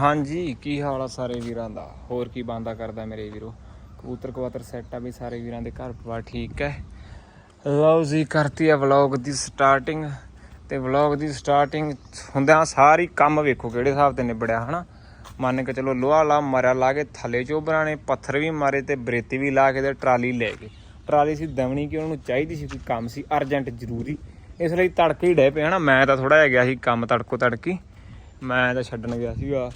ਹਾਂਜੀ, ਕੀ ਹਾਲ ਆ ਸਾਰੇ ਵੀਰਾਂ ਦਾ? ਹੋਰ ਕੀ ਬੰਦਾ ਕਰਦਾ ਮੇਰੇ ਵੀਰੋ? ਕਬੂਤਰ ਕਵਾਤਰ ਸੈੱਟ ਆ ਵੀ ਸਾਰੇ ਵੀਰਾਂ ਦੇ ਘਰ ਪਰਿਵਾਰ ਠੀਕ ਹੈ। ਲਓ ਜੀ, ਕਰਤੀ ਆ ਵਲੌਗ ਦੀ ਸਟਾਰਟਿੰਗ ਤੇ ਵਲੌਗ ਦੀ ਸਟਾਰਟਿੰਗ ਹੁੰਦਿਆਂ ਸਾਰੀ ਕੰਮ ਵੇਖੋ ਕਿਹੜੇ ਹਿਸਾਬ ਤੇ ਨਿਬੜਿਆ, ਹਨਾ? ਮੰਨ ਕੇ ਚਲੋ ਲੋਹਾ ਲਾ ਮਰਿਆ, ਲਾ ਕੇ ਥੱਲੇ ਚੋਬਰਾਂ ਨੇ ਪੱਥਰ ਵੀ ਮਾਰੇ ਤੇ ਬਰੇਤੀ ਵੀ ਲਾ ਕੇ ਤੇ ਟਰਾਲੀ ਲੈ ਗਏ। ਟਰਾਲੀ ਸੀ ਦਵਣੀ ਕਿ ਉਹਨੂੰ ਚਾਹੀਦੀ ਸੀ, ਕੋਈ ਕੰਮ ਸੀ ਅਰਜੈਂਟ ਜ਼ਰੂਰੀ। ਇਸ ਲਈ ਤੜਕੇ ਹੀ ਡੇ ਪਏ, ਹਨਾ? ਮੈਂ ਤਾਂ ਥੋੜਾ ਜਿਹਾ ਗਿਆ ਸੀ ਕੰਮ ਤੜਕੋ ਤੜਕੀ ਮੈਂ ਤਾਂ ਛੱਡਣ ਗਿਆ ਸੀਗਾ।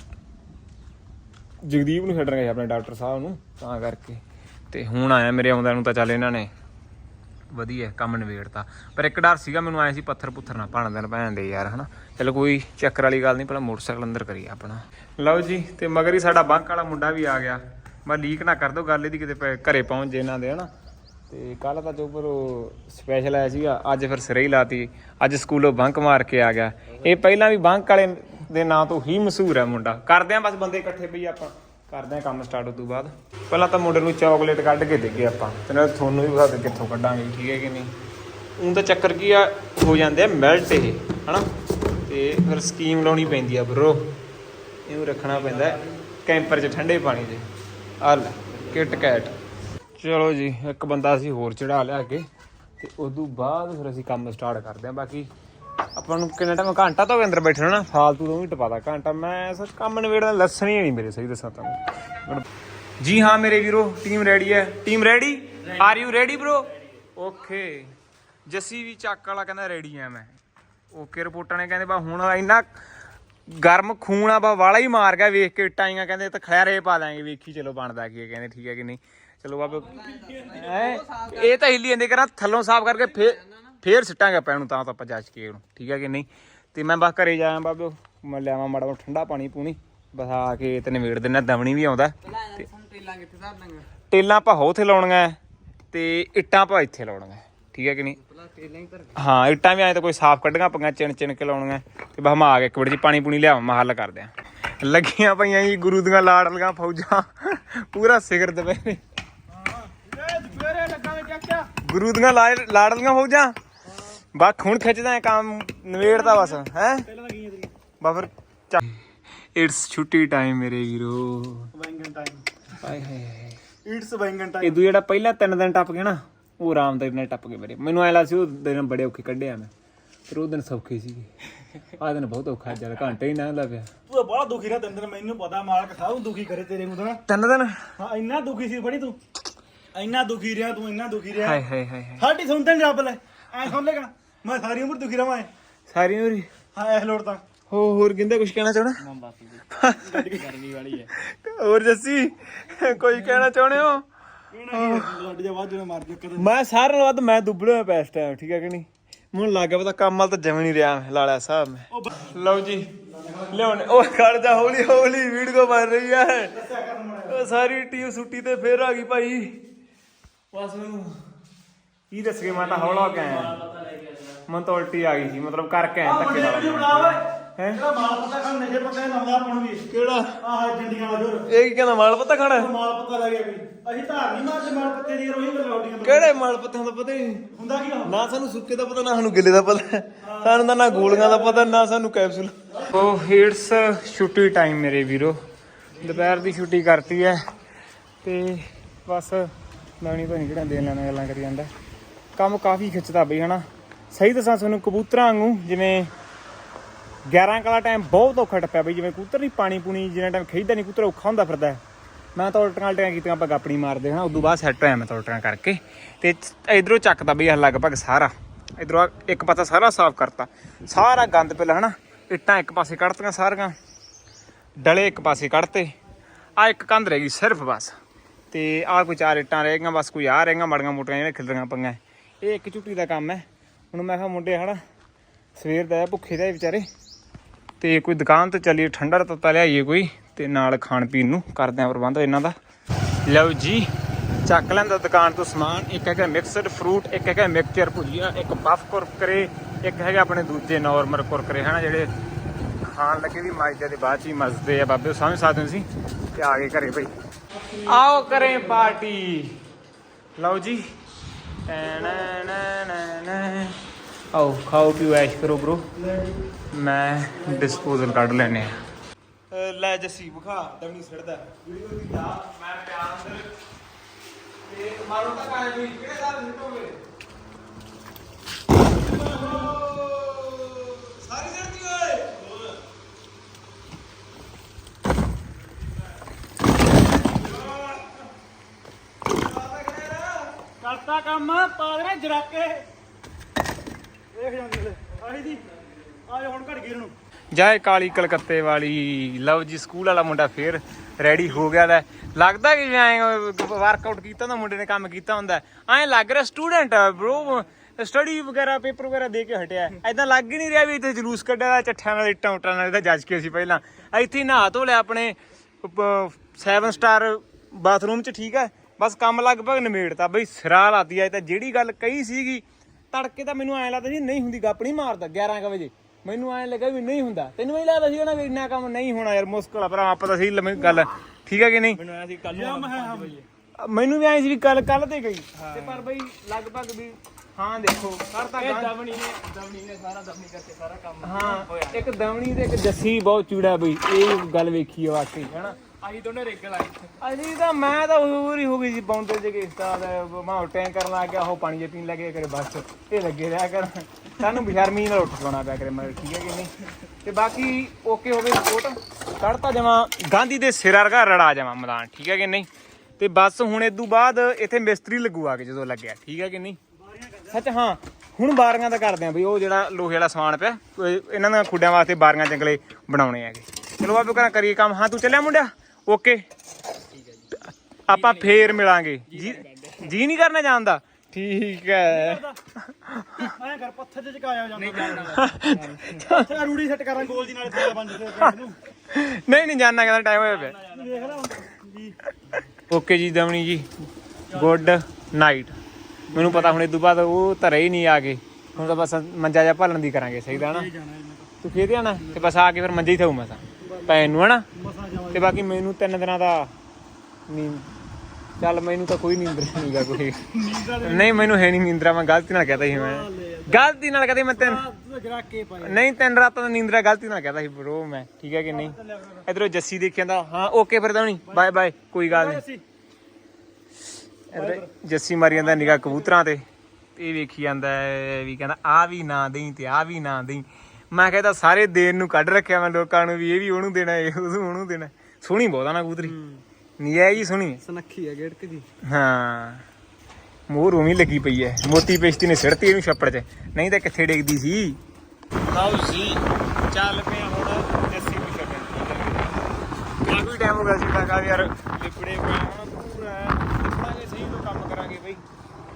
ਜਗਦੀਪ ਨੂੰ ਛੱਡਣ ਗਿਆ ਆਪਣੇ ਡਾਕਟਰ ਸਾਹਿਬ ਨੂੰ, ਤਾਂ ਕਰਕੇ। ਤੇ ਹੁਣ ਆਇਆ ਮੇਰੇ ਆਉਂਦਿਆਂ ਨੂੰ ਤਾਂ ਚੱਲ ਇਹਨਾਂ ਨੇ। ਵਧੀਆ, ਕੰਮ ਨਿਬੇੜਤਾ। ਪਰ ਇੱਕ ਡਰ ਸੀਗਾ, ਮੈਨੂੰ ਆਇਆ ਸੀ ਪੱਥਰ ਪੁੱਥਰ ਨਾ ਭਣ ਦੇਣ ਭੈਣ ਦੇ ਯਾਰ, ਹਨਾ। ਚਲੋ ਕੋਈ ਚੱਕਰ ਵਾਲੀ ਗੱਲ ਨਹੀਂ ਪਹਿਲਾਂ ਮੋਟਰਸਾਈਕਲ ਅੰਦਰ ਕਰੀਏ ਆਪਣਾ। ਲਓ ਜੀ, ਤੇ ਮਗਰ ਹੀ ਸਾਡਾ ਬੰਕ ਵਾਲਾ ਮੁੰਡਾ ਵੀ ਆ ਗਿਆ। ਮੈਂ ਲੀਕ ਨਾ ਕਰ ਦੋ ਗੱਲ ਇਹਦੀ ਕਿਤੇ ਪੈ- ਘਰੇ ਪਹੁੰਚ ਜੇ ਇਹਨਾਂ ਦੇ, ਹਨਾ। ਤੇ ਕੱਲ ਤਾਂ ਜੋ ਪਰ ਸਪੈਸ਼ਲ ਆਇਆ ਸੀਗਾ, ਅੱਜ ਫਿਰ ਸਿਰੇ ਹੀ ਲਾਤੀ। ਅੱਜ ਸਕੂਲੋਂ ਬੰਕ ਮਾਰ ਕੇ ਆ ਗਿਆ। ਇਹ ਪਹਿਲਾਂ ਵੀ ਬੰਕ ਵਾਲੇ ਦੇ ਨਾਂ ਤੋਂ ਹੀ ਮਸ਼ਹੂਰ ਹੈ ਮੁੰਡਾ। ਕਰਦੇ ਆ ਬਸ ਬੰਦੇ ਇਕੱਠੇ ਬਈ ਆਪਾਂ। ਕਰਦੇ ਆ ਕੰਮ ਸਟਾਰਟ ਉਸ ਤੋਂ ਬਾਅਦ। ਪਹਿਲਾਂ ਤਾਂ ਮੁੰਡੇ ਨੂੰ ਚਾਕਲੇਟ ਕੱਢ ਕੇ ਦੇਗੇ ਆਪਾਂ। ਤੇ ਨਾਲ ਤੁਹਾਨੂੰ ਵੀ ਬਤਾ ਦੇ ਕਿੱਥੋਂ ਕੱਢਾਂਗੇ, ਠੀਕ ਹੈ ਕਿ ਨਹੀਂ? ਉਹ ਤਾਂ ਚੱਕਰ ਕੀ ਆ, ਹੋ ਜਾਂਦੇ ਆ ਮੈਲਟ ਇਹ, ਹਨਾ? ਤੇ ਫਿਰ ਸਕੀਮ ਲਾਉਣੀ ਪੈਂਦੀ ਆ ਬਰੋ ਇਹਨੂੰ ਰੱਖਣਾ ਪੈਂਦਾ ਕੈਂਪਰ 'ਚ ਠੰਡੇ ਪਾਣੀ 'ਚ ਆ ਲੈ ਕਿਟ ਕੈਟ ਚਲੋ ਜੀ, ਇੱਕ ਬੰਦਾ ਅਸੀਂ ਹੋਰ ਚੜਾ ਲਿਆ ਅੱਗੇ। ਤੇ ਤੋਂ ਬਾਅਦ ਫਿਰ ਅਸੀਂ ਕੰਮ ਸਟਾਰਟ ਕਰਦੇ ਹਾਂ। ਬਾਕੀ ਆਪਾਂ ਨੂੰ ਕਿੰਨਾ ਟਾਈਮ ਘੰਟਾ ਤੋਂ ਅੰਦਰ ਬੈਠਣਾ ਨਾ ਫਾਲਤੂ ਤੋਂ ਵੀ ਟਪਾਦਾ ਘੰਟਾ ਮੈਂ ਸਰ ਕੰਮ ਨਵੇੜਨ ਲੱਸਣੀ ਨਹੀਂ ਮੇਰੇ ਸਹੀ ਦੱਸਾਂ ਤੁਹਾਨੂੰ ਜੀ ਹਾਂ ਮੇਰੇ ਵੀਰੋ ਟੀਮ ਰੈਡੀ ਹੈ। Team ready are you ready bro okay Jassi ਵੀ ਚੱਕ ਵਾਲਾ ਕਹਿੰਦਾ ਰੈਡੀ ਆ ਮੈਂ। ਓਕੇ ਰਿਪੋਰਟਾਂ ਨੇ ਕਹਿੰਦੇ, ਬਾ ਹੁਣ ਇੰਨਾ ਗਰਮ ਖੂਨ ਆ, ਬਾ ਵਾਲਾ ਹੀ ਮਾਰ ਗਿਆ, ਵੇਖ ਕੇ ਟਾਈਆਂ ਕਹਿੰਦੇ, ਤਾਂ ਖੈਰੇ ਪਾ ਦਾਂਗੇ ਵੇਖੀ ਚਲੋ ਬਣਦਾ ਕੀ ਹੈ। ਕਹਿੰਦੇ, ਠੀਕ ਹੈ ਕਿ ਨਹੀਂ? ਚਲੋ ਬਾਬੇ ਇਹ ਤਾਂ ਹਿੱਲੀ ਜਾਂਦੇ ਕਰਾਂ ਥੱਲੋਂ ਸਾਫ਼ ਕਰਕੇ ਫੇਰ ਫੇਰ ਸਿੱਟਾਂਗੇ ਆਪਾਂ ਇਹਨੂੰ ਤਾਂ ਤਾਂ ਆਪਾਂ ਜੱਜ ਕੇ ਉਹਨੂੰ ਠੀਕ ਹੈ ਕਿ ਨਹੀਂ? ਤੇ ਮੈਂ ਬਸ ਘਰੇ ਜਾਇਆ ਬਾਬੇ ਮੈਂ ਲਿਆਵਾਂ ਮਾੜਾ ਮੋਟਾ ਠੰਡਾ ਪਾਣੀ ਪੂਣੀ ਬਸ ਆ ਕੇ ਤੇ ਨਵੇੜ ਦਿੰਨਾ ਦਵਣੀ ਵੀ ਆਉਂਦਾ। ਤੇ ਟੇਲਾਂ ਕਿੱਥੇ ਧਰ ਦਾਂਗੇ? ਟੇਲਾਂ ਆਪਾਂ ਹੋਥੇ ਲਾਉਣੀਆਂ ਤੇ ਇੱਟਾਂ ਆਪਾਂ ਇੱਥੇ ਲਾਉਣੀਆਂ ਹੈ। ਠੀਕ ਹੈ ਕਿ ਨਹੀਂ? ਹੀ ਧਰ ਹਾਂ ਇੱਟਾਂ ਵੀ ਐ ਤਾਂ ਕੋਈ ਸਾਫ਼ ਕੱਢੀਆਂ ਪਈਆਂ ਚਿਣ ਚਿਣ ਕੇ ਲਾਉਣੀਆਂ ਤੇ ਬਸ ਮੈਂ ਆ ਕੇ ਇੱਕ ਵਾਰੀ ਜੀ ਪਾਣੀ ਪੂਣੀ ਲਿਆਵਾਂ ਮੈਂ ਹੱਲ ਕਰਦੇ ਆ। ਲੱਗੀਆਂ ਪਈਆਂ ਜੀ ਗੁਰੂ ਦੀਆਂ ਲਾੜਲੀਆਂ ਫੌਜਾਂ ਪੂਰਾ ਸਿਗਰ ਦਵੇ। ਨੇ ਗੁਰੂ ਦੀਆਂ ਲਾ- ਲਾੜਲੀਆਂ ਫੌਜਾਂ। ਬਾ ਖੂਨ ਖਿੱਚਦਾ ਇਹ ਕੰਮ ਨਵੇੜਦਾ ਬਸ ਹੈ? ਬਾ ਫਿਰ ਇਟਸ ਛੁੱਟੀ ਟਾਈਮ ਮੇਰੇ ਵੀਰੋ। ਵੈਂਗਨ ਟਾਈਮ ਹਾਏ ਹਾਏ ਇਟਸ ਵੈਂਗਨ ਟਾਈਮ ਇਦੋਂ ਜਿਹੜਾ ਪਹਿਲਾਂ ਤਿੰਨ ਦਿਨ ਟੱਪ ਗਿਆ ਨਾ ਉਹ ਆਰਾਮਦਾਰੀ ਨਾਲ ਟੱਪ ਗਏ ਮੇਰੇ। ਮੈਨੂੰ ਐ ਸੀ ਉਹ ਦਿਨ ਬੜੇ ਔਖੇ ਕੱਢਿਆ ਮੈਂ ਪਰ ਉਹ ਦਿਨ ਸੌਖੇ ਸੀਗੇ। ਆਹ ਦਿਨ ਬਹੁਤ ਔਖਾ ਜਦ ਘੰਟੇ ਹੀ ਨਾ ਲੱਭਿਆ ਤੂੰ ਤਾਂ ਬੜਾ ਦੁਖੀ ਰਿਹਾ ਤੈਨੂੰ ਤਾਂ ਮੈਨੂੰ ਪਤਾ ਮਾਲਕ ਸਭ ਦੁਖੀ ਕਰੇ ਤੇਰੇ ਨੂੰ ਤਾਂ ਤਿੰਨ ਦਿਨ? ਹਾਂ ਇੰਨਾ ਦੁਖੀ ਸੀ ਬੜੀ ਤੂੰ। ਇੰਨਾ ਦੁਖੀ ਰਿਹਾ ਤੂੰ ਇੰਨਾ ਦੁਖੀ ਰਿਹਾ। ਹਾਏ ਹਾਏ ਹਾਏ ਹਾਏ। ਸਾਡੀ ਸੁਣਦੇ ਨਹੀਂ ਰੱਬ ਲੈ। ਐ ਸੁਣ ਲੇਗਾ। ਮੈਂ ਸਾਰੀ ਉਮਰ ਦੁਖੀ ਰਵਾਂ ਸਾਰੀ ਉਰੀ ਹਾਂ? ਐ ਲੋੜ ਤਾਂ। ਹੋ ਹੋਰ ਕਿੰਦਾ ਕੁਝ ਕਹਿਣਾ ਚਾਹਣਾ? ਗਰਮੀ ਵਾਲੀ ਹੈ ਹੋਰ ਜੱਸੀ ਕੋਈ ਕਹਿਣਾ ਚਾਹੁੰਦੇ ਹੋ? ਲੱਡ ਜਾ ਮਾਰ ਮੈਂ ਸਾਰਿਆਂ ਨਾਲੋਂ ਵੱਧ ਮੈਂ ਦੁੱਬਲੇ ਹੋਇਆ ਪਿਆ ਇਸ ਟਾਈਮ ਠੀਕ ਹੈ ਕਿ ਨਹੀਂ? ਮੈਨੂੰ ਲੱਗਾ ਪਤਾ ਕੰਮ ਵਾਲ ਤਾਂ ਜਮੇ ਨਹੀਂ ਰਿਹਾ ਮੈਂ, ਲਾਲਾ ਸਾਹਿਬ ਮੈਂ। ਲਓ ਜੀ ਲਿਆਉਣ ਉਹ ਖੜ ਜਾ ਹੌਲੀ ਹੌਲੀ ਵੀਡੀਓ ਬਣ ਰਹੀ ਹੈ ਉਹ ਸਾਰੀ ਟੀਮ ਸੁੱਟੀ ਤੇ ਫੇਰ ਆ ਗਈ ਭਾਈ। ਬਸ ਮੈਨੂੰ ਕੀ ਦੱਸਗੇ ਮੈਂ ਤਾਂ ਹੌਲਾ ਕੇ ਆਇਆ ਮਨ ਤਾਂ ਉਲਟੀ ਆ ਗਈ ਸੀ ਮਤਲਬ ਕਰਕੇ ਆਇਆ ਧੱਕੇ ਨਾਲ ਹੈ? ਇਹਦਾ ਮਾਲ ਪੱਤਾ ਖਾਣ ਨਸ਼ੇ ਪੱਤੇ ਲਾਉਂਦਾ ਆਪਾਂ ਨੂੰ ਵੀ। ਕਿਹੜਾ? ਆਹ ਜੰਡੀਆਂ ਵਾਲਾ ਜੋਰ। ਇਹ ਕੀ ਕਹਿੰਦਾ ਮਾਲ ਪੱਤਾ ਖਾਣਾ? ਮਾਲ ਪੱਤਾ ਲੈ ਗਿਆ ਵੀ। ਅਸੀਂ ਧਾਰ ਨਹੀਂ ਮਾਰਦੇ ਮਾਲ ਪੱਤੇ ਦੀ ਰੋਹੀ ਲਾਉਂਦੀਆਂ ਕਿਹੜੇ ਮਾਲ ਪੱਤਿਆਂ ਦਾ ਪਤਾ ਹੀ ਨਹੀਂ। ਹੁੰਦਾ ਕੀ ਆ? ਨਾ ਸਾਨੂੰ ਸੁੱਕੇ ਦਾ ਪਤਾ ਨਾ ਸਾਨੂੰ ਗਿੱਲੇ ਦਾ ਪਤਾ। ਸਾਨੂੰ ਤਾਂ ਨਾ ਗੋਲੀਆਂ ਦਾ ਪਤਾ ਨਾ ਸਾਨੂੰ ਕੈਪਸੂਲ। ਉਹ ਹੀਟਸ ਛੁੱਟੀ ਟਾਈਮ ਮੇਰੇ ਵੀਰੋ। ਦੁਪਹਿਰ ਦੀ ਛੁੱਟੀ ਕਰਤੀ ਹੈ ਤੇ ਬਸ ਨਵੀਂ ਤੋਂ ਕਿਹੜਾ ਦੇਣ ਲੈਣਾ ਗੱਲਾਂ ਕਰੀ ਜਾਂਦਾ। ਕੰਮ ਕਾਫੀ ਖਿੱਚਦਾ ਬਈ ਹਨਾ? ਸਹੀ ਦੱਸਾਂ ਤੁਹਾਨੂੰ ਕਬੂਤਰਾਂ ਵਾਂਗੂ, ਜਿਵੇਂ 11 ਕਲਾ ਟਾਈਮ ਬਹੁਤ ਔਖਾ ਟੱਪਿਆ ਬਈ, ਜਿਵੇਂ ਕਬੂਤਰ ਨਹੀਂ ਪਾਣੀ ਪੂਣੀ ਜਿੰਨਾ ਟਾਈਮ ਖੇਡਦਾ ਨਹੀਂ, ਕਬੂਤਰ ਔਖਾ ਹੁੰਦਾ ਫਿਰਦਾ ਮੈਂ ਤਾਂ ਉਲਟੀਆਂ ਉਲਟੀਆਂ ਕੀਤੀਆਂ, ਆਪਾਂ ਗਾਪਣੀ ਮਾਰਦੇ ਹਾਂ ਉਦੋਂ ਬਾਅਦ ਸੈੱਟ ਹੋਇਆ ਮੈਂ ਤਾਂ ਉਲਟੀਆਂ ਕਰਕੇ। ਤੇ ਇਧਰੋਂ ਚੱਕਦਾ ਬਈ ਇਹ ਲਗਭਗ ਸਾਰਾ। ਇਧਰੋਂ ਇੱਕ ਪਾਸਾ ਸਾਰਾ ਸਾਫ਼ ਕਰਤਾ। ਸਾਰਾ ਗੰਦ ਪਹਿਲਾਂ ਹਨਾ, ਇੱਟਾਂ ਇੱਕ ਪਾਸੇ ਕੱਢਤੀਆਂ ਸਾਰੀਆਂ, ਡਲੇ ਇੱਕ ਪਾਸੇ ਕੱਢਤੇ। ਆ ਇੱਕ ਕੰਧ ਰਹਿ ਗਈ ਸਿਰਫ ਬਸ। ਤੇ ਆ ਕੋਈ ਚਾਰ ਇੱਟਾਂ ਰਹਿ ਗਈਆਂ, ਬਸ ਕੋਈ ਆ ਰਹਿ ਗਈਆਂ, ਮੜੀਆਂ ਮੋਟੀਆਂ ਜਿਹੜੀਆਂ ਖਿਲਰੀਆਂ ਪਈਆਂ। ਇਹ ਇੱਕ ਝੁੱਟੀ ਦਾ ਕੰਮ ਹੈ। ਹੁਣ ਮੈਂ ਕਿਹਾ ਮੁੰਡੇ ਹਨਾ, ਸਵੇਰ ਦਾ ਭੁੱਖੇ ਦਾ ਵਿਚਾਰੇ। ਤੇ ਕੋਈ ਦੁਕਾਨ ਤੇ ਚੱਲੀਏ, ਠੰਡਾ ਤੱਤਾ ਲਿਆਈਏ ਕੋਈ, ਤੇ ਨਾਲ ਖਾਣ ਪੀਣ ਨੂੰ ਕਰਦੇ ਆ ਪ੍ਰਬੰਧ ਇਹਨਾਂ ਦਾ। ਲਓ ਜੀ, ਚੱਕ ਲੈਂਦਾ ਦੁਕਾਨ ਤੋਂ ਸਮਾਨ, ਇੱਕ ਹੈਗਾ ਮਿਕਸਡ ਫਰੂਟ, ਇੱਕ ਹੈਗਾ ਮਿਕਸਚਰ ਭੁਜੀਆ, ਇੱਕ ਬਫ ਕੁਰਕਰੇ, ਇੱਕ ਹੈਗਾ ਆਪਣੇ ਦੂਜੇ ਨਾਰਮਲ ਕੁਰਕਰੇ, ਹਨਾ, ਜਿਹੜੇ ਖਾਣ ਲੱਗੇ ਵੀ ਮਾਈਦੇ ਦੇ ਬਾਅਦ ਚ ਹੀ ਮਜ਼ਦੇ ਆ। ਬਾਬੇ, ਉਹ ਸਮਝ ਸਕਦੇ ਹੋ ਸੀ ਤੇ ਆ ਗਏ ਘਰੇ ਭਾਈ ਆਓ ਕਰੇ ਪਾਰਟੀ। ਲਓ ਜੀ ਆਓ, ਖਾਓ, ਪੀਓ, ਐਸ਼ ਕਰੋ ਬ్రో ਮੈਂ ਡਿਸਪੋਜ਼ਲ ਕੱਢ ਲੈਨੇ ਆ। ਲੈ ਜੱਸੀ, ਵਿਖਾ ਦਵਣੀ ਸਿੜਦਾ ਵੀਡੀਓ ਦੀ ਲਾ ਮੈਂ ਪਿਆ ਅੰਦਰ ਤੇ ਮਾਰੋ ਤਾਂ ਕਾਇ ਵੀ ਕਿਹੜੇ ਸਾਲ ਸਿੱਟੋਗੇ ਸਾਰੀ ਸਿੜਦੀ ਓਏ ਕਰਤਾ ਕੰਮ ਪਾ ਦੇਣਾ ਜਰਾਕੇ। ਦੇਖ ਜਾਂਦੇ ਲੈ ਆਹੀ ਦੀ ਆ ਹੁਣ ਘੜ ਗਏ ਇਹਨੂੰ। ਜਾਏ ਕਾਲੀ ਕਲਕੱਤੇ ਵਾਲੀ। ਲਵ ਜੀ, ਸਕੂਲ ਵਾਲਾ ਮੁੰਡਾ ਫੇਰ ਰੈਡੀ ਹੋ ਗਿਆ ਲੈ। ਲੱਗਦਾ ਕਿ ਐ ਵਰਕਆਊਟ ਕੀਤਾ ਹੁੰਦਾ ਮੁੰਡੇ ਨੇ, ਕੰਮ ਕੀਤਾ ਹੁੰਦਾ। ਐ ਲੱਗ ਰਿਹਾ ਸਟੂਡੈਂਟ ਬ్రో ਸਟੱਡੀ ਵਗੈਰਾ ਪੇਪਰ ਵਗੈਰਾ ਦੇ ਕੇ ਹਟਿਆ। ਐਦਾਂ ਲੱਗ ਹੀ ਨਹੀਂ ਰਿਹਾ ਵੀ ਇੱਥੇ ਜਲੂਸ ਕੱਢਿਆ ਦਾ ਚੱਠਿਆਂ ਨਾਲ ਇੱਟਾਂ ਉੱਟਾਂ ਨਾਲ ਇਹਦਾ ਜੱਜ ਕੇ ਸੀ ਪਹਿਲਾਂ। ਇੱਥੇ ਨਹਾ ਧੋ ਲਿਆ ਆਪਣੇ 7 ਸਟਾਰ ਬਾਥਰੂਮ ਚ, ਠੀਕ ਹੈ ਬਸ ਕੰਮ ਲਗਭਗ ਨਿਮੇੜਤਾ ਬਈ ਸਿਰਾ ਲਾਤੀ ਐ ਤਾਂ ਜਿਹੜੀ ਗੱਲ ਕਹੀ ਸੀਗੀ ਤੜਕੇ ਤਾਂ ਮੈਨੂੰ ਐਂ ਲੱਗਦਾ ਸੀ ਨਹੀਂ ਹੁੰਦੀ ਗੱਪ ਨਹੀਂ ਮਾਰਦਾ 11 ਕੁ ਵਜੇ। ਮੈਨੂੰ ਐਂ ਲੱਗਾ ਵੀ ਨਹੀਂ ਹੁੰਦਾ। ਤੈਨੂੰ ਇਹ ਲੱਗਦਾ ਸੀ ਨਾ ਵੀ ਇੰਨਾ ਕੰਮ ਨਹੀਂ ਹੋਣਾ ਯਾਰ ਮੁਸ਼ਕਲ ਆ ਪਰ ਆਪਾਂ ਤਾਂ ਸਹੀ ਲੰਮੀ ਗੱਲ ਠੀਕ ਹੈ ਕਿ ਨਹੀਂ? ਮੈਨੂੰ ਆਇਆ ਸੀ ਕੱਲ ਨੂੰ ਮੈਂ ਮੈਨੂੰ ਵੀ ਐਂ ਸੀ ਵੀ ਕੱਲ ਕੱਲ ਤੇ ਗਈ। ਤੇ ਪਰ ਬਈ ਲਗਭਗ ਵੀ ਹਾਂ ਦੇਖੋ ਕਰਤਾ ਗਾਂ ਦਵਣੀ ਨੇ ਦਵਣੀ ਨੇ ਸਾਰਾ ਦਵਣੀ ਕਰਕੇ ਸਾਰਾ ਕੰਮ ਹਾਂ ਇੱਕ ਦਵਣੀ ਤੇ ਇੱਕ ਜੱਸੀ ਬਹੁਤ ਚੂੜਾ ਬਈ ਇਹ ਗੱਲ ਵੇਖੀ ਆ ਵਾਕਈ ਹੈਨਾ? ਅਸੀਂ ਦੋਨੇ ਰੇਗਲ ਆਏ ਅਜੀ ਤਾਂ, ਮੈਂ ਤਾਂ ਹੋਰ ਹੋ ਗਈ ਸੀ ਬਾਉਂਡਰ ਜੇ ਕੇ ਮੈਂ ਉਹ ਕਰਨ ਲੱਗ ਗਿਆ, ਉਹ ਪਾਣੀ ਜੇ ਪੀਣ ਲੱਗੇ, ਕਰੇ ਬਸ, ਇਹ ਲੱਗੇ ਰਿਹਾ ਕਰ ਸਾਨੂੰ ਬਿਸ਼ਰਮੀ ਨਾਲ ਉੱਠ ਪਾਉਣਾ ਪਿਆ ਕਰੇ ਮੈਂ ਠੀਕ ਹੈ ਕਿ ਨਹੀਂ? ਤੇ ਬਾਕੀ ਓਕੇ ਹੋਵੇ ਰਿਪੋਰਟ ਕੱਢਤਾ ਜਮਾ ਗਾਂਧੀ ਦੇ ਸਿਰ ਵਰਗਾ ਰੜਾ ਜਾਵਾਂ ਮੈਦਾਨ, ਠੀਕ ਹੈ ਕਿ ਨਹੀਂ? ਤੇ ਬਸ ਹੁਣ ਇਦੋਂ ਬਾਅਦ ਇੱਥੇ ਮਿਸਤਰੀ ਲੱਗੂ ਆ ਕੇ ਜਦੋਂ ਲੱਗਿਆ, ਠੀਕ ਹੈ ਕਿ ਨਹੀਂ? ਸੱਚ, ਹਾਂ, ਹੁਣ ਬਾਰੀਆਂ ਦਾ ਕਰਦੇ ਆ ਬਈ, ਉਹ ਜਿਹੜਾ ਲੋਹੇ ਵਾਲਾ ਸਮਾਨ ਪਿਆ ਇਹਨਾਂ ਦੀਆਂ ਖੁੱਡਿਆਂ ਵਾਸਤੇ ਬਾਰੀਆਂ ਜੰਗਲੇ ਬਣਾਉਣੇ ਹੈਗੇ। ਚਲੋ ਆਪੇ ਕਰਾਂ ਕਰੀਏ ਕੰਮ। ਹਾਂ, ਤੂੰ ਚੱਲਿਆ ਮੁੰਡਿਆ? ਓਕੇ। ਆਪਾਂ ਫੇਰ ਮਿਲਾਂਗੇ। ਜੀ ਜੀ ਨਹੀਂ ਕਰਨਾ ਚਾਹੁੰਦਾ ਠੀਕ ਹੈ। ਐਂ ਕਰ ਪੱਥਰ ਚ ਚਕਾਇਆ ਜਾਂਦਾ। ਨਹੀਂ ਜਾਣਾ ਅੱਛਾ ਰੂੜੀ ਸੈੱਟ ਕਰਾਂ ਗੋਲ ਦੀ ਨਾਲੇ ਤੇ ਪਿੰਡ ਨੂੰ ਨਹੀਂ ਨਹੀਂ ਜਾਣਨਾ ਕਹਿੰਦਾ ਟਾਈਮ ਹੋਇਆ ਪਿਆ। ਦੇਖ ਲੈ ਜੀ ਓਕੇ ਜੀ ਦਮਣੀ ਜੀ। ਗੁੱਡ ਨਾਈਟ ਮੈਨੂੰ ਪਤਾ ਹੁਣ ਇਦੋਂ ਬਾਅਦ ਉਹ ਧਰੇ ਹੀ ਨਹੀਂ ਆ ਗਏ ਹੁਣ ਤਾਂ ਬਸ ਮੰਜਾ ਜਾ ਭਾਲਣ ਦੀ ਕਰਾਂਗੇ ਸਹੀ ਦਾ ਨਾ। ਜਾਣਾ ਤੂੰ। ਖੇਤ ਜਾਣਾ ਤੇ ਬਸ ਆ ਕੇ ਫਿਰ ਮੰਜੇ ਹੀ ਥਾਉ ਮੈਂ ਤਾਂ। ਪੈਨ ਨੂੰ ਹਨਾ। ਮਸਾ ਤੇ ਬਾਕੀ ਮੈਨੂੰ ਤਿੰਨ ਦਿਨਾਂ ਦਾ ਨੀਂਦ। ਚੱਲ ਮੈਨੂੰ ਤਾਂ ਕੋਈ ਨੀਂਦਰ ਨਹੀਂਗਾ ਕੋਈ। ਨਹੀਂ ਮੈਨੂੰ ਹੈ ਨਹੀਂ ਨੀਂਦਰਾ ਮੈਂ ਗਲਤੀ ਨਾਲ ਕਹਤਾ ਸੀ ਮੈਂ। ਗਲਤੀ ਨਾਲ ਕਹਤੇ ਮੈਂ ਤਿੰਨ ਨਹੀਂ ਤਿੰਨ ਰਾਤਾਂ ਦਾ ਨੀਂਦਰਾ ਗਲਤੀ ਨਾਲ ਕਹਤਾ ਸੀ ਬ్రో ਮੈਂ। ਠੀਕ ਹੈ ਕਿ ਨਹੀਂ? ਇਧਰੋਂ ਜੱਸੀ ਦੇਖਿਆ ਦਾ ਹਾਂ ਓਕੇ ਫਿਰ ਤਾਂ ਨਹੀਂ ਬਾਏ ਬਾਏ ਕੋਈ ਗੱਲ ਨਹੀਂ। ਜੱਸੀ। ਮਾਰੀ ਜਾਂਦਾ ਨਿਗਾ ਕਬੂਤਰਾਂ ਤੇ। ਇਹ ਵੇਖੀ ਜਾਂਦਾ ਵੀ ਕਹਿੰਦਾ ਆ ਵੀ ਨਾ ਦੇਈ ਤੇ ਆ ਵੀ ਨਾ ਦੇਈ। ਮੈਂ ਕਹਿੰਦਾ ਸਾਰੇ ਦੇਣ ਨੂੰ ਕੱਢ ਰੱਖਿਆ ਮੈਂ ਲੋਕਾਂ ਨੂੰ ਵੀ ਇਹ ਵੀ ਉਹਨੂੰ ਦੇਣਾ ਇਹ ਉਹਨੂੰ ਦੇਣਾ। ਸੋਹਣੀ ਬਹੁਤਾ ਨਾ ਕਬੂਤਰੀ। ਨਿਆਈ ਹੀ। ਸੋਹਣੀ ਹੈ। ਸਨੱਖੀ ਹੈ ਗੇੜਕ ਦੀ। ਹਾਂ। ਮੋਰ ਉਵੇਂ ਲੱਗੀ ਪਈ ਐ। ਮੋਤੀ ਪੇਸ਼ਤੀ ਨੇ ਸਿੜਤੀ ਇਹਨੂੰ ਛੱਪੜ 'ਚ। ਨਹੀਂ ਤਾਂ ਕਿੱਥੇ ਡਿੱਗਦੀ ਸੀ? ਲਓ ਜੀ ਚੱਲ ਪਿਆ ਹੁਣ ਜੱਸੀ ਨੂੰ ਛੱਡਣ। ਕਾਫੀ ਟਾਈਮ ਹੋ ਗਿਆ ਸੀ ਵੀ ਯਾਰ। ਲਿਪੜੇ ਪਿਆ। ਹੁਣ ਪੂਰਾ ਲਿਪਾਂਗੇ ਸਹੀ ਤੋਂ ਕੰਮ ਕਰਾਂਗੇ ਬਈ।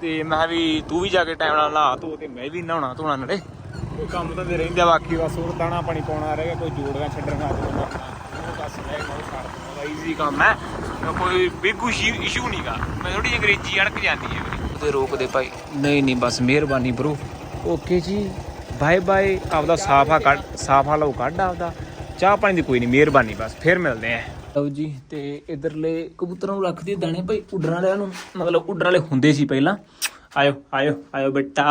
ਤੇ ਮੈਂ ਵੀ ਤੂੰ ਵੀ ਜਾ ਕੇ ਟਾਈਮ ਨਾਲ ਨਹਾ ਧੋ ਤੇ ਮੈਂ ਵੀ ਨਹਾਉਣਾ ਧੋਣਾ ਨਾਲੇ। ਕੋਈ ਕੰਮ ਤਾਂ ਦੇ ਰਹਿੰਦਾ ਬਾਕੀ ਬਸ ਹੋਰ ਦਾਣਾ ਪਾਣੀ ਪਾਉਣਾ ਰਹਿ ਗਿਆ ਕੋਈ ਜੋੜੀਆਂ ਛੱਡਣੀਆਂ ਤੇ ਉਹ ਬਸ ਰਹਿ ਗਿਆ। ਈਜ਼ੀ ਕੰਮ ਹੈ। ਕੋਈ ਬਿਗ ਇਸ਼ੂ ਨਹੀਂਗਾ ਮੈਂ ਥੋੜੀ ਅੰਗਰੇਜ਼ੀ ਅੜਕ ਜਾਂਦੀ ਹੈ ਮੇਰੀ। ਉਹਦੇ ਰੋਕਦੇ ਭਾਈ। ਨਹੀਂ ਨਹੀਂ ਬਸ ਮਿਹਰਬਾਨੀ ਬ్రో ਓਕੇ ਜੀ। ਬਾਏ ਬਾਏ ਆਪਦਾ ਸਾਫਾ ਕੱਢ ਸਾਫਾ ਲਓ ਕੱਢ ਆਪਦਾ। ਚਾਹ ਪਾਣੀ ਦੀ ਕੋਈ ਨਹੀਂ ਮਿਹਰਬਾਨੀ ਬਸ। ਫਿਰ ਮਿਲਦੇ ਆਂ ਲਓ ਜੀ ਤੇ ਇਧਰਲੇ ਕਬੂਤਰਾਂ ਨੂੰ ਰੱਖਦੀ ਦਾਣੇ ਭਾਈ। ਉੱਡਣ ਵਾਲਿਆਂ ਨੂੰ ਮਤਲਬ ਉੱਡਣ ਵਾਲੇ ਹੁੰਦੇ ਸੀ ਪਹਿਲਾਂ। ਆਇਓ ਆਇਓ ਆਇਓ ਬੇਟਾ।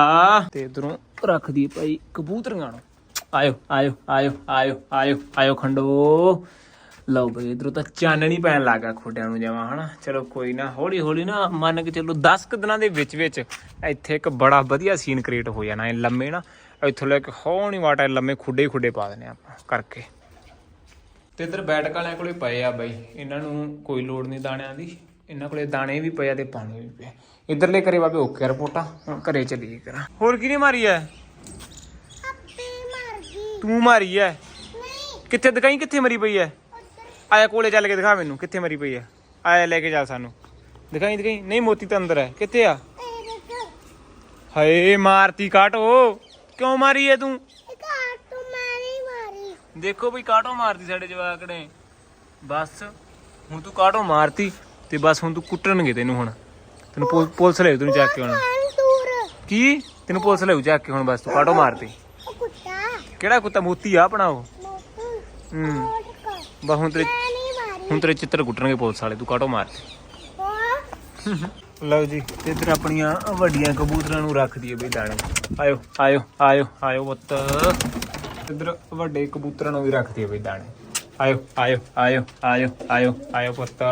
ਤੇ ਇਧਰੋਂ ਰੱਖਦੀ ਭਾਈ ਕਬੂਤਰੀਆਂ ਨੂੰ। ਆਇਓ ਆਇਓ ਆਇਓ ਆਇਓ ਆਇਓ ਆਇਓ ਖੰਡੋ। ਲਓ ਬਈ ਇਧਰੋਂ ਤਾਂ ਚਾਨਣੀ ਪੈਣ ਲੱਗਾ ਖੋਡਿਆਂ ਨੂੰ ਜਾਵਾਂ ਹਨਾ? ਚਲੋ ਕੋਈ ਨਾ ਹੌਲੀ ਹੌਲੀ ਨਾ ਮੰਨ ਕੇ ਚੱਲੋ 10 ਕੁ ਦਿਨਾਂ ਦੇ ਵਿੱਚ ਵਿੱਚ ਇੱਥੇ ਇੱਕ ਬੜਾ ਵਧੀਆ ਸੀਨ ਕ੍ਰੀਏਟ ਹੋ ਜਾਣਾ ਇਹ ਲੰਮੇ ਨਾ ਇੱਥੋਂ ਲੈ ਕੇ ਹੌਣੀ ਵਾਟਾ ਲੰਮੇ ਖੁੱਡੇ ਹੀ ਖੁੱਡੇ ਪਾ ਦੇਣੇ ਆਪਾਂ ਕਰਕੇ। ਤੇ ਇਧਰ ਬੈਠਕ ਵਾਲਿਆਂ ਕੋਲੇ ਪਏ ਆ ਬਾਈ ਇਹਨਾਂ ਨੂੰ ਕੋਈ ਲੋੜ ਨਹੀਂ ਦਾਣਿਆਂ ਦੀ ਇਹਨਾਂ ਕੋਲੇ ਦਾਣੇ ਵੀ ਪਏ ਆ ਤੇ ਪਾਣੀ ਵੀ ਪਿਆ। ਇਧਰਲੇ ਕਰੇ ਬਾਬੇ ਓਕੇ ਰਿਪੋਰਟਾਂ ਹੁਣ ਘਰੇ ਚੱਲੀਏ ਕਰਾਂ ਹੋਰ ਕਿਹਨੇ ਮਾਰੀ ਐ? ਤੂੰ ਮਾਰੀ ਐ? ਕਿੱਥੇ ਦਿਖਾਈ ਕਿੱਥੇ ਮਰੀ ਪਈ ਐ? ਆਇਆ ਕੋਲੇ ਚੱਲ ਕੇ ਦਿਖਾ ਮੈਨੂੰ ਕਿੱਥੇ ਮਰੀ ਪਈ ਐ ਆਇਆ ਲੈ ਕੇ ਚੱਲ ਸਾਨੂੰ। ਦਿਖਾਈ ਦਿਖਾਈ। ਨਹੀਂ ਮੋਤੀ ਤਾਂ ਅੰਦਰ ਐ ਕਿੱਥੇ ਆ? ਹਾਏ ਮਾਰਤੀ ਕਾਟੋ। ਕਿਉਂ ਮਾਰੀ ਐ ਤੂੰ? ਦੇਖੋ ਬਈ ਕਾਟੋ ਮਾਰਦੀ ਸਾਡੇ ਜਵਾਕ ਨੇ। ਬਸ ਹੁਣ ਤੂੰ ਕਾਟੋ ਮਾਰਤੀ ਤੇ ਬਸ ਹੁਣ ਤੂੰ ਕੁੱਟਣਗੇ ਤੈਨੂੰ ਹੁਣ। ਤੈਨੂੰ ਪੁਲ- ਪੁਲਿਸ ਲੈ ਤੈਨੂੰ ਚੱਕ ਕੇ ਹੁਣ। ਕੀ? ਤੈਨੂੰ ਪੁਲਿਸ ਲੈ ਚੱਕ ਕੇ ਹੁਣ ਬਸ ਤੂੰ ਕਾਟੋ ਮਾਰਤੀ। ਕਿਹੜਾ ਕੁੱਤਾ? ਮੋਤੀ ਆ ਆਪਣਾ ਉਹ। ਹੂੰ। ਬਸ ਹੁਣ ਤੇਰੇ ਹੁਣ ਤੇਰੇ ਚਿੱਤਰ ਕੁੱਟਣਗੇ ਪੁਲਿਸ ਵਾਲੇ ਤੂੰ ਕਾਟੋ ਮਾਰਤੀ ਲਓ ਜੀ ਇੱਧਰ ਆਪਣੀਆਂ ਵੱਡੀਆਂ ਕਬੂਤਰਾਂ ਨੂੰ ਰੱਖ ਦਈਏ ਬਈ ਦਾਣੇ। ਆਇਓ ਆਇਓ ਆਇਓ ਆਇਓ ਪੁੱਤ। ਇੱਧਰ ਵੱਡੇ ਕਬੂਤਰਾਂ ਨੂੰ ਵੀ ਰੱਖ ਦਈਏ ਬਈ ਦਾਣੇ। ਆਇਓ ਆਇਓ ਆਇਓ ਆਇਓ ਆਇਓ ਆਇਓ ਪੁੱਤ।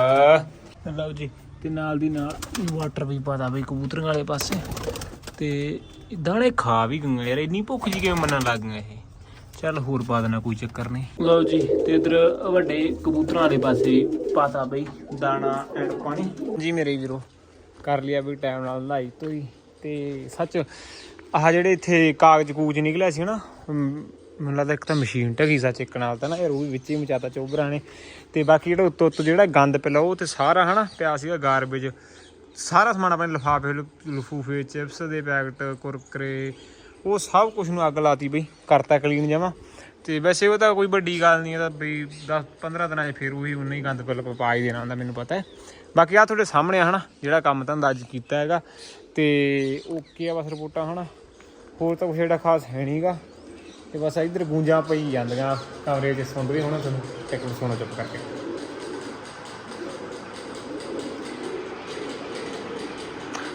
ਲਓ ਜੀ ਤੇ ਨਾਲ ਦੀ ਨਾਲ ਵਾਟਰ ਵੀ ਪਾਦਾ ਬਈ ਕਬੂਤਰਾਂ ਵਾਲੇ ਪਾਸੇ। ਤੇ ਦਾਣੇ ਖਾ ਵੀ ਗਈਆਂ ਯਾਰ ਇੰਨੀ ਭੁੱਖ ਜੀ ਕਿਵੇਂ ਮੰਨਣ ਲੱਗ ਗਈਆਂ ਇਹ? ਚੱਲ ਹੋਰ ਪਾ ਦੇਣਾ ਕੋਈ ਚੱਕਰ ਨਹੀਂ। ਲਓ ਜੀ ਤੇ ਇਧਰ ਵੱਡੇ ਕਬੂਤਰਾਂ ਵਾਲੇ ਪਾਸੇ ਪਾਤਾ ਬਈ ਦਾਣਾ ਐਂਡ ਪਾਣੀ। ਜੀ ਮੇਰੇ ਵੀਰੋ ਕਰ ਲਿਆ ਵੀ ਟਾਈਮ ਨਾਲ ਨਹਾਈ ਧੋਈ। ਤੇ ਸੱਚ ਆਹ ਜਿਹੜੇ ਇੱਥੇ ਕਾਗਜ਼ ਕੂਜ ਨਿਕਲਿਆ ਸੀ ਨਾ ਮੈਨੂੰ ਲੱਗਦਾ ਇੱਕ ਤਾਂ ਮਸ਼ੀਨ ਢਗੀ ਸੱਚ ਇੱਕ ਨਾਲ ਤਾਂ ਨਾ ਯਾਰ ਉਹ ਵੀ ਵਿੱਚ ਹੀ ਮਚਾਤਾ ਚੋਬਰਾਂ ਨੇ। ਤੇ ਬਾਕੀ ਜਿਹੜਾ ਉੱਤੋਂ ਉੱਤੋਂ ਜਿਹੜਾ ਗੰਦ ਪਿਆ ਉਹ ਤੇ ਸਾਰਾ ਹਨਾ ਪਿਆ ਸੀਗਾ ਗਾਰਬੇਜ ਸਾਰਾ ਸਮਾਨ ਆਪਣੇ ਲਿਫਾਫੇ ਲਫੂਫੇ ਚਿਪਸ ਦੇ ਪੈਕਟ ਕੁਰਕਰੇ ਉਹ ਸਭ ਕੁਝ ਨੂੰ ਅੱਗ ਲਾਤੀ ਬਈ, ਕਰਤਾ ਕਲੀਨ ਜਮਾ। ਤੇ ਵੈਸੇ ਉਹ ਤਾਂ ਕੋਈ ਵੱਡੀ ਗੱਲ ਨਹੀਂ, ਇਹ ਤਾਂ ਬਈ 10 15 ਦਿਨਾਂ 'ਚ ਫਿਰ ਉਹੀ ਉਨਾ ਹੀ ਗੰਦ ਪਿਲ ਪਾ ਹੀ ਦੇਣਾ ਹੁੰਦਾ, ਮੈਨੂੰ ਪਤਾ ਹੈ। ਬਾਕੀ ਆ ਤੁਹਾਡੇ ਸਾਹਮਣੇ ਆ, ਹਨਾ, ਜਿਹੜਾ ਕੰਮ ਧੰਦਾ ਅੱਜ ਕੀਤਾ ਹੈਗਾ। ਤੇ ਓਕੇ ਆ ਬਸ ਰਿਪੋਰਟਾਂ, ਹਨਾ। ਹੋਰ ਤਾਂ ਕੁਛ ਜਿਹੜਾ ਖਾਸ ਹੈ ਨਹੀਂਗਾ ਤੇ ਬਸ ਇੱਧਰ ਗੂੰਜਾਂ ਪਈ ਜਾਂਦੀਆਂ, ਕਮਰੇ 'ਚ ਸੁਣ ਰਹੀ ਹੋਣਾ ਤੁਹਾਨੂੰ, ਇੱਕ ਸੁਣੋ ਚੁੱਪ ਕਰਕੇ।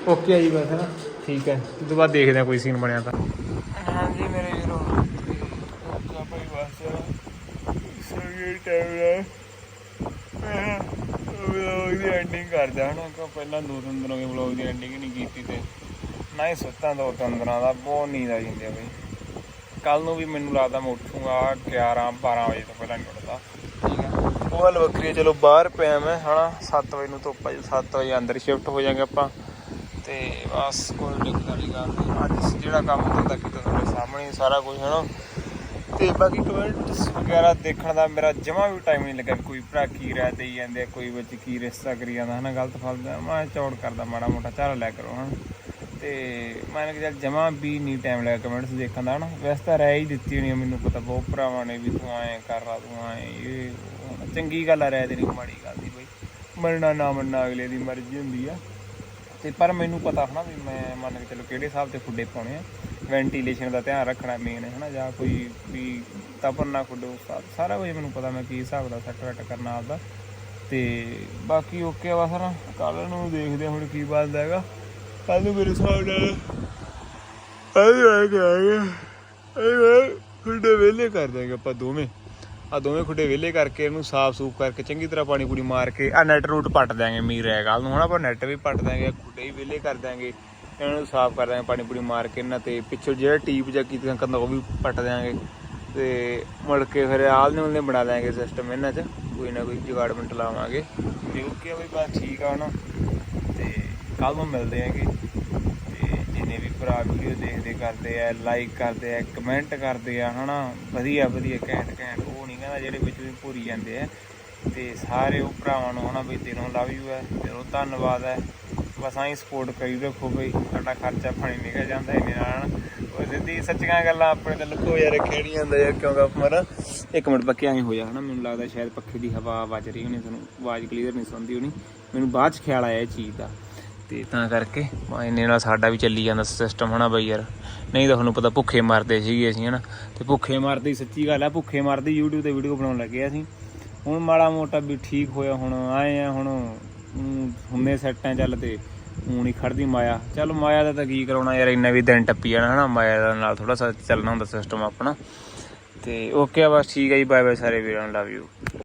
ਓਕੇ ਆ ਜੀ ਬਸ, ਹਨਾ। ਠੀਕ ਹੈ ਉਸ ਤੋਂ ਬਾਅਦ ਦੇਖਦੇ ਆ ਕੋਈ ਸੀਨ ਬਣਿਆ ਤਾਂ। ਹਾਂਜੀ ਮੇਰੇ ਵੀਰੋ। ਭਾਈ ਟਾਈਮ ਹੈ ਵਲੌਗ ਦੀ ਐਂਡਿੰਗ ਕਰਦਾ ਹਨਾ ਕਿ ਪਹਿਲਾਂ ਦੋ ਤਿੰਨ ਦਿਨ ਹੋ ਵਲੌਗ ਦੀ ਐਂਡਿੰਗ ਨਹੀਂ ਕੀਤੀ ਤੇ ਨਾ ਹੀ ਸੁੱਤਾ ਦੋ ਤਿੰਨ ਦਿਨਾਂ ਦਾ ਬਹੁਤ ਨੀਂਦ ਆ ਜਾਂਦੀ ਆ ਬਈ ਕੱਲ ਨੂੰ ਵੀ ਮੈਨੂੰ ਲੱਗਦਾ ਮੈਂ ਉੱਠੂਗਾ 11 12 ਵਜੇ ਤੋਂ ਪਹਿਲਾਂ ਨਹੀਂ ਉੱਠਦਾ। ਠੀਕ ਆ ਉਹ ਹਲ ਵੱਖਰੀ ਚਲੋ ਬਾਹਰ ਪਿਆ ਮੈਂ ਹਨਾ 7 ਵਜੇ ਨੂੰ ਧੁੱਪ ਆ 7 ਵਜੇ ਅੰਦਰ ਸ਼ਿਫਟ ਹੋ ਜਾਾਂਗੇ ਆਪਾਂ। ਤੇ ਬਸ ਕੋਈ ਦਿੱਕਤ ਵਾਲੀ ਗੱਲ ਨਹੀਂ। ਅੱਜ ਜਿਹੜਾ ਕੰਮ ਧੰਦਾ ਕੀਤਾ ਤੁਹਾਡੇ ਸਾਹਮਣੇ ਹੀ ਸਾਰਾ ਕੁਝ ਨਾ ਤੇ ਬਾਕੀ ਕਮੈਂਟਸ ਵਗੈਰਾ ਦੇਖਣ ਦਾ ਮੇਰਾ ਜਮਾ ਵੀ ਟਾਈਮ ਨਹੀਂ ਲੱਗਾ ਕੋਈ ਭਰਾ ਕੀ ਰਾਇ ਦੇਈ ਜਾਂਦੇ ਆ, ਕੋਈ ਵਿੱਚ ਕੀ ਰਿਸ਼ਤਾ ਕਰੀ ਜਾਂਦਾ ਹਨਾ? ਗਲਤ ਫਲਦਾ ਮੈਂ ਚੌੜ ਕਰਦਾ ਮਾੜਾ ਮੋਟਾ ਚੱਲ ਲਿਆ ਕਰੋ ਹਨਾ? ਤੇ ਮੈਂ ਕਿਹਾ ਜਮਾ ਵੀ ਨਹੀਂ ਟਾਈਮ ਲੱਗਾ ਕਮੈਂਟਸ ਦੇਖਣ ਦਾ ਹਨਾ? ਵੈਸੇ ਤਾਂ ਰਾਇ ਹੀ ਦਿੱਤੀ ਹੋਣੀ ਆ, ਮੈਨੂੰ ਪਤਾ ਬਹੁਤ ਭਰਾਵਾਂ ਨੇ ਵੀ ਤੂੰ ਐਂ ਕਰ ਰਾ ਤੂੰ ਐਂ ਇਹ ਚੰਗੀ ਗੱਲ ਆ ਰਾਇ ਦੇਣੀ ਮਾੜੀ ਗੱਲ ਦੀ ਬਈ। ਮੰਨਣਾ ਨਾ ਮੰਨਣਾ ਅਗਲੇ ਦੀ ਮਰਜ਼ੀ ਹੁੰਦੀ ਆ। ਤੇ ਪਰ ਮੈਨੂੰ ਪਤਾ ਹਨਾ ਵੀ ਮੈਂ ਮੰਨ ਕੇ ਚਲੋ ਕਿਹੜੇ ਹਿਸਾਬ ਤੇ ਖੁੱਡੇ ਪਾਉਣੇ ਆ। ਵੈਂਟੀਲੇਸ਼ਨ ਦਾ ਧਿਆਨ ਰੱਖਣਾ ਮੇਨ ਹੈ ਹਨਾ ਜਾਂ ਕੋਈ ਵੀ ਤਪਨ ਨਾ ਖੁੱਡੋ ਸਾਰਾ ਕੁਝ ਮੈਨੂੰ ਪਤਾ ਮੈਂ ਕੀ ਹਿਸਾਬ ਦਾ ਸੈੱਟ ਵੈਟ ਕਰਨਾ ਆਪਦਾ। ਤੇ ਬਾਕੀ ਓਕੇ ਆ ਬਸ ਨਾ ਕੱਲ ਨੂੰ ਦੇਖਦੇ ਹੁਣ ਕੀ ਬਣਦਾ ਹੈਗਾ। ਕੱਲ ਨੂੰ ਮੇਰੇ ਹਿਸਾਬ ਨਾਲ ਆਈ ਆ ਗਿਆ ਆਈ ਖੁੱਡੇ ਵੇਲੇ ਕਰ ਦਾਂਗੇ ਆਪਾਂ ਦੋਵੇਂ। ਆ ਦੋਵੇਂ ਖੁੱਡੇ ਵਿਹਲੇ ਕਰਕੇ ਇਹਨੂੰ ਸਾਫ਼ ਸੂਫ ਕਰਕੇ ਚੰਗੀ ਤਰ੍ਹਾਂ ਪਾਣੀ ਪੂਣੀ ਮਾਰ ਕੇ ਆ ਨੈਟ ਰੂਟ ਪੱਟ ਦਿਆਂਗੇ ਮੀਰ ਹੈ ਕੱਲ ਨੂੰ। ਹਨਾ ਆਪਾਂ ਨੈਟ ਵੀ ਪੱਟ ਦਿਆਂਗੇ ਖੁੱਡੇ ਵੀ ਵਿਹਲੇ ਕਰ ਦਿਆਂਗੇ। ਇਹਨਾਂ ਨੂੰ ਸਾਫ਼ ਕਰ ਦਿਆਂਗੇ, ਪਾਣੀ ਪੂਣੀ ਮਾਰ ਕੇ ਇਹਨਾਂ ਤੇ। ਪਿੱਛੋਂ ਜਿਹੜਾ ਟੀਪ ਜਾਂ ਕੀਤੀਆਂ ਕੰਦਾ ਉਹ ਵੀ ਪੱਟ ਦਿਆਂਗੇ। ਤੇ ਮੁੜ ਕੇ ਫਿਰ ਆਲ ਨੇ ਬਣਾ ਦਿਆਂਗੇ ਸਿਸਟਮ ਇਹਨਾਂ 'ਚ। ਕੋਈ ਨਾ ਕੋਈ ਜੁਗਾੜਮੈਂਟ ਲਾਵਾਂਗੇ। ਤੇ ਓਕੇ ਆ ਬਈ, ਬਸ ਠੀਕ ਆ ਹਨਾ ਤੇ ਕੱਲ ਨੂੰ ਮਿਲਦੇ ਆਂਗੇ। ਤੇ ਜਿੰਨੇ ਵੀ ਭਰਾ ਵੀਡੀਓ ਦੇਖਦੇ ਕਰਦੇ ਆ ਲਾਈਕ ਕਰਦੇ ਆ ਕਮੈਂਟ ਕਰਦੇ ਆ, ਹਨਾ? ਵਧੀਆ ਵਧੀਆ, ਘੈਂਟ ਘੈਂਟ। ਉਹ ਨਹੀਂ ਜਿਹੜੇ ਵਿੱਚ ਵੀ ਭੂਰੀ ਜਾਂਦੇ ਆ। ਤੇ ਸਾਰੇ ਉਹ ਭਰਾਵਾਂ ਨੂੰ ਹਨਾ ਬਈ ਦਿਲੋਂ ਲਵ ਯੂ ਹੈ ਦਿਲੋਂ ਧੰਨਵਾਦ ਹੈ ਬਸ ਆਈ ਸਪੋਰਟ ਕਰੀ ਰੱਖੋ ਬਈ, ਸਾਡਾ ਖਰਚਾ ਪਾਣੀ ਨਿਕਲ ਜਾਂਦਾ ਇਹਨੇ ਨਾਲ ਉਹ ਸਿੱਧੀ ਸੱਚੀਆਂ ਗੱਲਾਂ ਆਪਣੇ ਤੇ ਲੁਕੋ ਯਾਰ ਰੱਖਿਆ ਨਹੀਂ ਜਾਂਦਾ ਯਾਰ ਕਿਉਂਕਿ ਆਪਾਂ ਮਰ। ਇੱਕ ਮਿੰਟ ਪੱਕੇ ਆਏ ਹੋਇਆ ਜਾ, ਹਨਾ। ਮੈਨੂੰ ਲੱਗਦਾ ਸ਼ਾਇਦ ਪੱਖੇ ਦੀ ਹਵਾ ਵੱਜ ਰਹੀ ਹੋਣੀ, ਤੁਹਾਨੂੰ ਆਵਾਜ਼ ਕਲੀਅਰ ਨਹੀਂ ਸੁਣਦੀ ਹੋਣੀ। ਮੈਨੂੰ ਬਾਅਦ ਚ ਖਿਆਲ ਆਇਆ ਇਹ ਚੀਜ਼ ਦਾ। ਤੇ ਤਾਂ ਕਰਕੇ ਮੈਂ ਨਾਲ ਸਾਡਾ ਵੀ ਚੱਲੀ ਜਾਂਦਾ ਸਿਸਟਮ ਹਨਾ ਬਈ ਯਾਰ। ਨਹੀਂ ਤਾਂ ਤੁਹਾਨੂੰ ਪਤਾ ਭੁੱਖੇ ਮਰਦੇ ਸੀਗੇ ਅਸੀਂ, ਹਨਾ? ਤੇ ਭੁੱਖੇ ਮਰਦੇ, ਸੱਚੀ ਗੱਲ ਆ, ਭੁੱਖੇ ਮਰਦੇ YouTube ਤੇ ਵੀਡੀਓ ਬਣਾਉਣ ਲੱਗੇ ਅਸੀਂ। ਹੁਣ ਮਾੜਾ ਮੋਟਾ ਵੀ ਠੀਕ ਹੋਇਆ, ਹੁਣ ਆਏ ਆ, ਹੁਣ ਊਂ ਹੁੰਨੇ ਸੈੱਟਾਂ ਚੱਲ ਤੇ ਹੁਣ ਹੀ ਖੜਦੀ ਮਾਇਆ। ਚੱਲ ਮਾਇਆ ਦਾ ਤਾਂ ਕੀ ਕਰਾਉਣਾ ਯਾਰ, ਇੰਨਾ ਵੀ ਦਿਨ ਟੱਪੀ ਜਾਣਾ, ਹਨਾ? ਮਾਇਆ ਦਾ ਨਾਲ ਥੋੜਾ ਸਾ ਚੱਲਣਾ ਹੁੰਦਾ ਸਿਸਟਮ ਆਪਣਾ। ਤੇ ਓਕੇ ਆ, ਬਸ ਠੀਕ ਹੈ ਜੀ ਬਾਏ ਬਾਏ ਸਾਰੇ ਵੀਰਾਂ ਨੂੰ ਲਵ ਯੂ